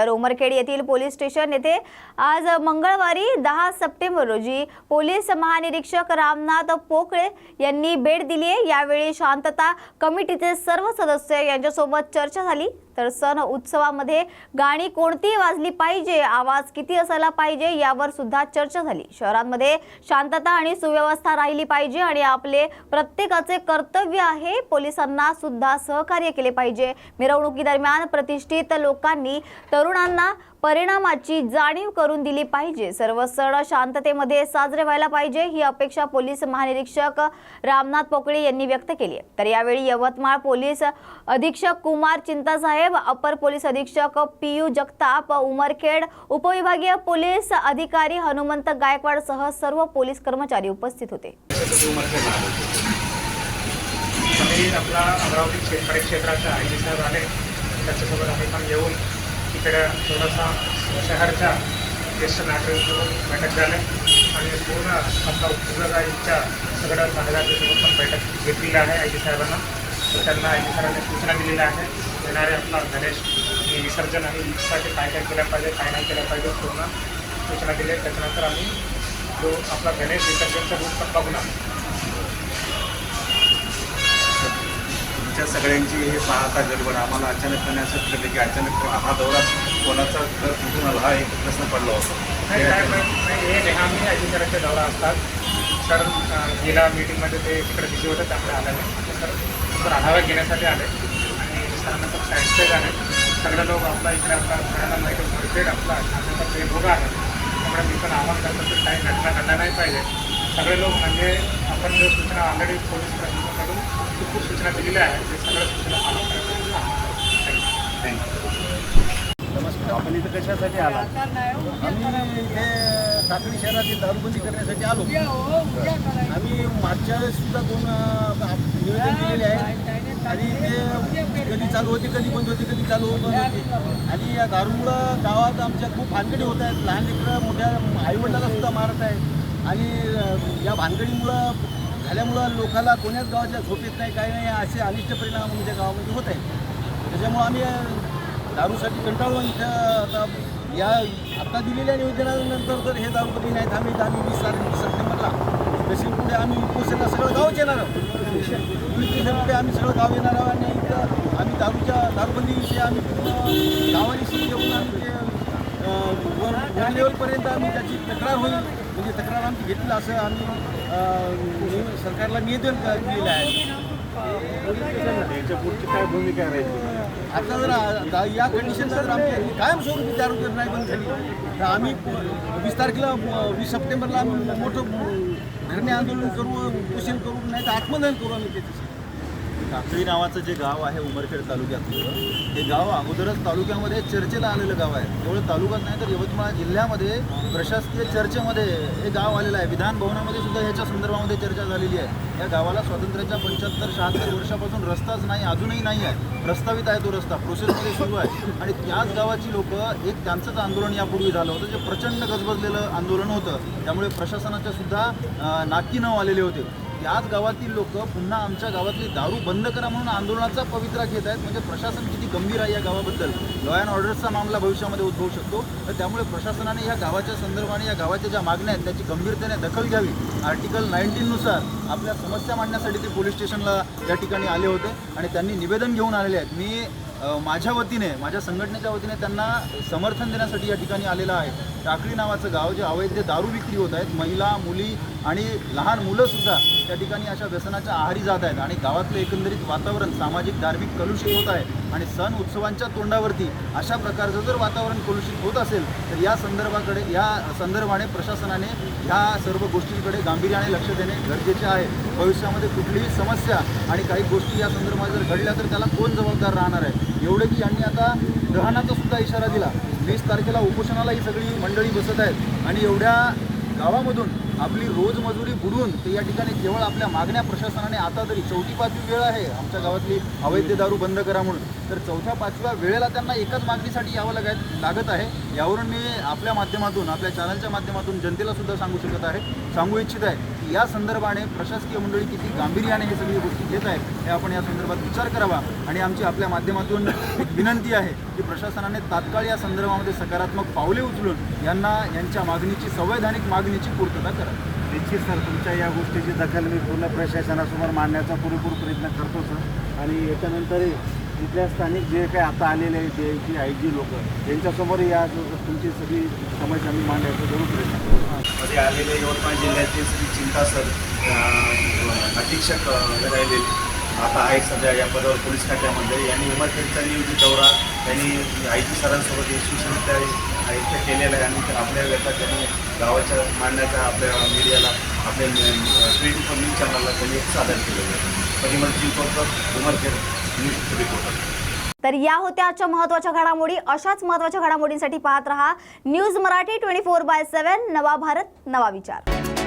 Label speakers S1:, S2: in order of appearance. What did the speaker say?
S1: तर उमरखेड येथील police station येथे आज मंगळवारी दहा सप्टेंबर रोजी पोलीस महानिरीक्षक रामनाथ पोकळे यांनी भेट दिली आहे. यावेळी शांतता कमिटीचे सर्व सदस्य यांच्यासोबत चर्चा झाली. तर सण उत्सवामध्ये गाणी कोणती वाजली पाहिजे आवाज किती असायला पाहिजे यावर सुद्धा चर्चा झाली. शहरांमध्ये शांतता आणि सुव्यवस्था राहिली पाहिजे आणि आपले प्रत्येकाचे कर्तव्य आहे पोलिसांना सुद्धा सहकार्य केले पाहिजे. मिरवणुकीदरम्यान प्रतिष्ठित लोकांनी तरुणांना परिणामाची जाणीव करून दिली पाहिजे. सर्व सण शांततेमध्ये साजरे व्हायला पाहिजे ही अपेक्षा पोलीस महानिरीक्षक रामनाथ पोकळे यांनी व्यक्त केली आहे. तर यावेळी यवतमाळ पोलीस अधीक्षक कुमार चिंतासाहेब अपर पोलीस अधीक्षक पियू जगताप उमरखेड उपविभागीय पोलीस अधिकारी हनुमंत गायकवाड सह सर्व पोलीस कर्मचारी उपस्थित होते.
S2: आपला अमरावती क्षेत्राचा आय जी साहेब आले. त्याच्यासोबत आम्ही पण येऊन तिकडं थोडासा शहरच्या ज्येष्ठ नागरिकांसोबत बैठक झाले आणि पूर्ण आपला उपविभागाच्या सगळ्या नागरिकांसोबत पण बैठक घेतलेली आहे आय जी साहेबांना. तर त्यांना आय जी साहेबांनी सूचना दिलेल्या आहे येणारे आपला गणेश हे विसर्जन आणि ईदसाठी काय काय केलं पाहिजे काय नाही केलं पाहिजे पूर्ण सूचना दिली. त्याच्यानंतर आम्ही जो आपला गणेश विसर्जनचा रूप पण बघणार ना
S3: सगळ्यांची हे पाहता गडबड. आम्हाला अचानकपणे असं कळलं की अचानक हा दौरा कोणाचा घर कुठून आला हा एक प्रश्न पडला
S2: काय
S3: होता
S2: नाही, हे नेहमी अधिकाऱ्याचे दौरा असतात सर गेल्या मीटिंगमध्ये ते तिकडे बिझी होते त्यामुळे आले नाही. तर आढावा घेण्यासाठी आले. आणि त्यानंतर साईडचे आले सगळे लोक आपला इकडे आपला सगळ्यांना माहिती भरपेट आपला शासनाचा प्रेमभोग आहे. त्यामुळे मी पण आव्हान करतो की काही घटना घडल्या नाही पाहिजे. सगळे लोक म्हणजे आपण सूचना ऑलरेडी पोलीस प्रशासनाकडून खूप सूचना दिलेल्या आहेत. ते सगळ्या सूचना पालन करायचं थँक्यू
S3: नमस्कार. आपण इथं कशासाठी आला?
S4: आम्ही इथे टाकळी शहरातील दारूबंदी करण्यासाठी आलो. आम्ही मागच्या वेळेस सुद्धा दोन निवेदन दिलेले आहे आणि ते कधी चालू होते कधी बंद होते कधी चालू बंद होते आणि या दारूमुळं गावात आमच्या खूप भानगडी होत आहेत. लहान लेकरं मोठ्या आईवडिलाला सुद्धा मारत आहेत. आणि या भानगडीमुळं झाल्यामुळं लोकांना कोण्याच गावाच्या झोपेत नाही काही नाही असे अनिष्ट परिणाम आमच्या गावामध्ये होत आहेत. त्याच्यामुळं आम्ही दारूसाठी कंटाळून इथं आता या आत्ता दिलेल्या निवेदनानंतर जर हे दारू कधी नाही थांबली आम्ही वीस सप्टेंबरला तशी पुढे आम्ही उपोषणला सगळं गावच येणार आहोत. पुढे आम्ही सगळं गाव येणार आहोत आणि इथं आम्ही दारूच्या दारूबंदीविषयी आम्ही पूर्ण गावाविषयी घेऊन आम्ही ते वर वर लेवलपर्यंत आम्ही त्याची तक्रार होईल. म्हणजे तक्रार आमची घेतली असं आम्ही सरकारला निवेदन क- दिलेलं आहे.
S3: याच्या पुढची काय भूमिका राहील?
S4: आता जर या कंडिशनला जर आमची कायमस्वरूपी दारू नाही बंद झाली. तर आम्ही वीस तारखेला वीस सप्टेंबरला आम्ही मोठं धरणे आंदोलन करू उपोषण करू नाही तर आत्मदहन करू आम्ही त्याच्यासाठी.
S5: काकळी नावाचं जे गाव आहे उमरखेड तालुक्यातलं ते गाव अगोदरच तालुक्यामध्ये चर्चेला आलेलं गाव आहे. केवळ तालुक्यात नाही तर यवतमाळ जिल्ह्यामध्ये प्रशासकीय चर्चेमध्ये हे गाव आलेलं आहे. विधान भवनामध्ये सुद्धा ह्याच्या संदर्भामध्ये चर्चा झालेली आहे. या गावाला स्वातंत्र्याच्या पंच्याहत्तर शहात्तर वर्षापासून रस्ताच नाही अजूनही नाही आहे. प्रस्तावित आहे तो रस्ता. प्रोसेसमध्ये सुरू आहे. आणि त्याच गावाची लोक एक त्यांचंच आंदोलन यापूर्वी झालं होतं जे प्रचंड गजबजलेलं आंदोलन होतं. त्यामुळे प्रशासनाच्या सुद्धा नाकी नऊ आलेले होते. याच गावातील लोक पुन्हा आमच्या गावातली दारू बंद करा म्हणून आंदोलनाचा पवित्रा घेत आहेत. म्हणजे प्रशासन किती गंभीर आहे या गावाबद्दल. लॉ अँड ऑर्डरचा मामला भविष्यामध्ये उद्भवू शकतो. तर त्यामुळे प्रशासनाने या गावाच्या संदर्भाने या गावाच्या ज्या मागण्या आहेत त्याची गंभीरतेने दखल घ्यावी. आर्टिकल नाईन्टीननुसार आपल्या समस्या मांडण्यासाठी ते पोलीस स्टेशनला या ठिकाणी आले होते. आणि त्यांनी निवेदन घेऊन आलेले आहेत. मी माझ्या वतीने माझ्या संघटनेच्या वतीने त्यांना समर्थन देण्यासाठी या ठिकाणी आलेलं आहे. टाकळी नावाचं गाव जे अवैध दारू विक्री होत आहेत महिला मुली आणि लहान मुलंसुद्धा त्या ठिकाणी अशा व्यसनाच्या आहारी जात आहेत. आणि गावातलं एकंदरीत वातावरण सामाजिक धार्मिक कलुषित होत आहे. आणि सण उत्सवांच्या तोंडावरती अशा प्रकारचं जर वातावरण कलुषित होत असेल तर या संदर्भाकडे या संदर्भाने प्रशासनाने ह्या सर्व गोष्टींकडे गांभीर्याने लक्ष देणे गरजेचे आहे. भविष्यामध्ये कुठलीही समस्या आणि काही गोष्टी या संदर्भात जर घडल्या तर त्याला कोण जबाबदार राहणार आहे? एवढं की यांनी आता ग्रहणाचा सुद्धा इशारा दिला. वीस तारखेला उपोषणाला ही सगळी मंडळी बसत आहेत. आणि एवढ्या गावामधून आपली रोजमजुरी बुडवून ते या ठिकाणी केवळ आपल्या मागण्या प्रशासनाने आता तरी चौथी पाचवी वेळ आहे. आमच्या गावातली अवैध दारू बंद करा म्हणून. तर चौथ्या पाचव्या वेळेला त्यांना एकच मागणीसाठी यावं लागत लागत आहे. यावरून मी आपल्या माध्यमातून आपल्या चॅनलच्या माध्यमातून जनतेला सुद्धा सांगू शकत आहे सांगू इच्छित आहे की या संदर्भाने प्रशासकीय मंडळी किती गांभीर्याने हे सगळी गोष्टी घेत आहेत हे आपण या संदर्भात विचार करावा. आणि आमची आपल्या माध्यमातून एक विनंती आहे की प्रशासनाने तात्काळ या संदर्भामध्ये सकारात्मक पावले उचलून यांना यांच्या मागणीची संवैधानिक मागणीची पूर्तता करा
S4: निश्चित सर तुमच्या या गोष्टीची दखल मी पूर्ण प्रशासनासमोर मांडण्याचा पुरेपूर प्रयत्न करतो सर. आणि याच्यानंतरही इथल्या स्थानिक जे काही आता आलेले आहेत जे की आय जी लोक त्यांच्यासमोर या तुमची सगळी समस्या मी मांडण्याचा जरूर प्रयत्न करतो.
S3: मध्ये आलेले यवतमाळ जिल्ह्याचे श्री चिंता सर अधीक्षक राहिले. आता आहे सध्या या पदावर पोलीस खात्यामध्ये यांनी उमरखेडचा नियोजित दौरा त्यांनी आय जी सरांसोबत इसवी आयुक्त केलेलं आहे आणि आपल्या व्यथा त्यांनी गावाच्या मांडण्याचा आपल्या मीडियाला आपल्या ट्वेंटी फोर न्यूज चॅनलला त्यांनी सादर केलेलं आहे. Parimal Chinchwadkar Umarkhed news reporter.
S1: तर या होत्या आजच्या महत्त्वाच्या घडामोडी. अशाच महत्त्वाच्या घडामोडींसाठी पाहत रहा news Marathi twenty four by seven नवा भारत नवा विचार.